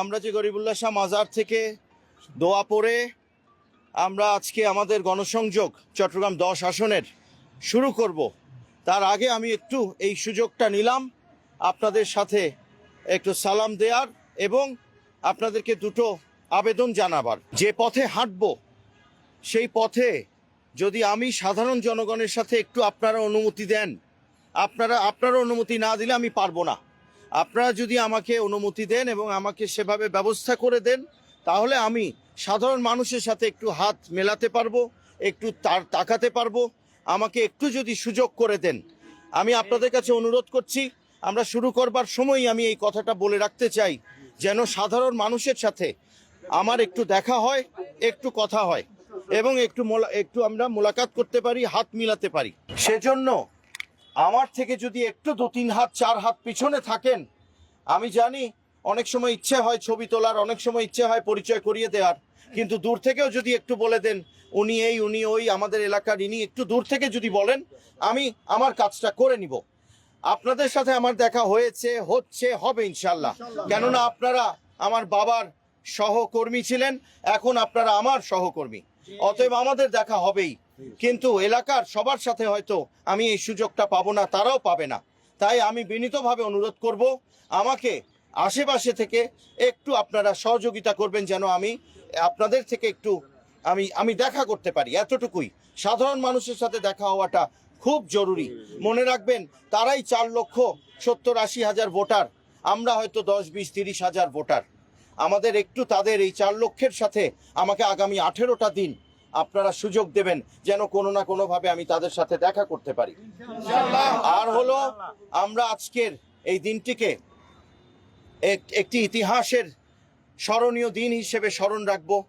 আমরা যে গরিবুল্লাহ শাহ মাজার থেকে দোয়া পড়ে, আমরা আজকে আমাদের গণসংযোগ চট্টগ্রাম দশ আসনের শুরু করব। তার আগে আমি একটু এই সুযোগটা নিলাম আপনাদের সাথে একটু সালাম দেওয়ার এবং আপনাদেরকে দুটো আবেদন জানাবার। যে পথে হাঁটব, সেই পথে যদি আমি সাধারণ জনগণের সাথে একটু আপনারা অনুমতি দেন, আপনারা আপনারা অনুমতি না দিলে আমি পারব না। আপনারা যদি আমাকে অনুমতি দেন এবং আমাকে সেভাবে ব্যবস্থা করে দেন, তাহলে আমি সাধারণ মানুষের সাথে একটু হাত মেলাতে পারব, একটু তার তাকাতে পারব। আমাকে একটু যদি সুযোগ করে দেন, আমি আপনাদের কাছে অনুরোধ করছি, আমরা শুরু করবার সময়ই আমি এই কথাটা বলে রাখতে চাই, যেন সাধারণ মানুষের সাথে আমার একটু দেখা হয়, একটু কথা হয়, এবং একটু একটু আমরা মোলাকাত করতে পারি, হাত মিলাতে পারি। সেজন্য আমার থেকে যদি একটু দু তিন হাত চার হাত পিছনে থাকেন আমি জানি অনেক সময় ইচ্ছে হয় ছবি তোলার অনেক সময় ইচ্ছে হয় পরিচয় করিয়ে দেওয়ার। কিন্তু দূর থেকেও যদি একটু বলে দেন উনি এই উনি ওই আমাদের এলাকার ইনি একটু দূর থেকে যদি বলেন আমি আমার কাজটা করে নিব। আপনাদের সাথে আমার দেখা হয়েছে হচ্ছে হবে ইনশাল্লাহ কেননা আপনারা আমার বাবার সহকর্মী ছিলেন এখন আপনারা আমার সহকর্মী। অতএব আমাদের দেখা হবেই। কিন্তু এলাকার সবার সাথে হয়তো আমি এই সুযোগটা পাবো না, তারাও পাবে না। তাই আমি বিনীতভাবে অনুরোধ করব, আমাকে আশেপাশে থেকে একটু আপনারা সহযোগিতা করবেন যেন আমি আপনাদের থেকে একটু আমি আমি দেখা করতে পারি, এতটুকুই। সাধারণ মানুষের সাথে দেখা হওয়াটা খুব জরুরি। মনে রাখবেন, তারাই চার লক্ষ সত্তর আশি হাজার ভোটার। আমরা হয়তো দশ, বিশ, তিরিশ হাজার ভোটার। আমাদের একটু তাদের এই চার লক্ষের সাথে আমাকে আগামী আঠেরোটা দিন আপনারা সুযোগ দেবেন যেন কোনো না কোনোভাবে আমি তাদের সাথে দেখা করতে পারি। আর হলো আমরা আজকের এই দিনটিকে এক- একটি ইতিহাসের স্মরণীয় দিন হিসেবে স্মরণ রাখব।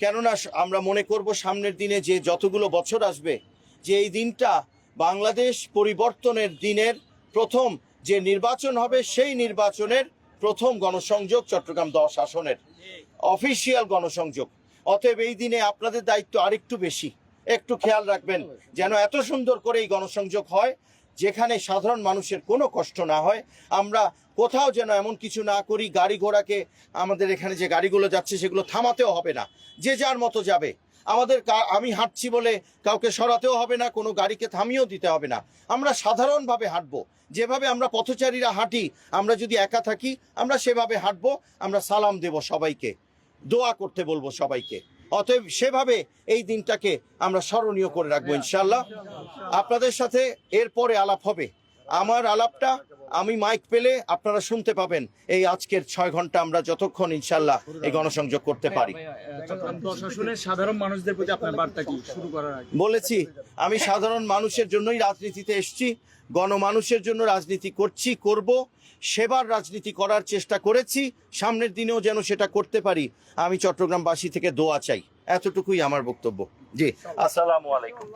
কেননা আমরা মনে করব সামনের দিনে যে যতগুলো বছর আসবে যে এই দিনটা বাংলাদেশ পরিবর্তনের দিনের প্রথম যে নির্বাচন হবে সেই নির্বাচনের প্রথম গণসংযোগ চট্টগ্রাম দশ আসনের। অফিসিয়াল গণসংযোগ। অতএব এই দিনে আপনাদের দায়িত্ব আরেকটু বেশি। একটু খেয়াল রাখবেন যেন এত সুন্দর করে এই গণসংযোগ হয়, যেখানে সাধারণ মানুষের কোনো কষ্ট না হয়। আমরা কোথাও যেন এমন কিছু না করি, গাড়ি ঘোড়াকে আমাদের এখানে যে গাড়িগুলো যাচ্ছে সেগুলো থামাতেও হবে না। যে যার মতো যাবে। আমাদের আমি হাঁটছি বলে কাউকে সরাতেও হবে না কোনো গাড়িকে থামিয়েও দিতে হবে না। আমরা সাধারণভাবে হাঁটবো। যেভাবে আমরা পথচারীরা হাঁটি আমরা যদি একা থাকি আমরা সেভাবে হাঁটবো আমরা সালাম দেব সবাইকে। দোয়া করতে বলব সবাইকে। অতএব সেভাবে এই দিনটাকে আমরা স্মরণীয় করে রাখব ইনশাল্লাহ আপনাদের সাথে এরপরে আলাপ হবে। আমার আলাপটা আমি মাইক পেলে আপনারা শুনতে পাবেন। এই আজকের ছয় ঘণ্টা আমরা যতক্ষণ ইনশাল্লাহ এই গণসংযোগ করতে পারি। সাধারণ মানুষদের প্রতি আপনার বার্তা কি? শুরু করার বলেছি আমি সাধারণ মানুষের জন্যই রাজনীতিতে এসেছি গণমানুষের জন্য রাজনীতি করছি করব সেবার রাজনীতি করার চেষ্টা করেছি সামনের দিনেও যেন সেটা করতে পারি। আমি চট্টগ্রামবাসী থেকে দোয়া চাই। এতটুকুই আমার বক্তব্য। জি আসসালামু আলাইকুম।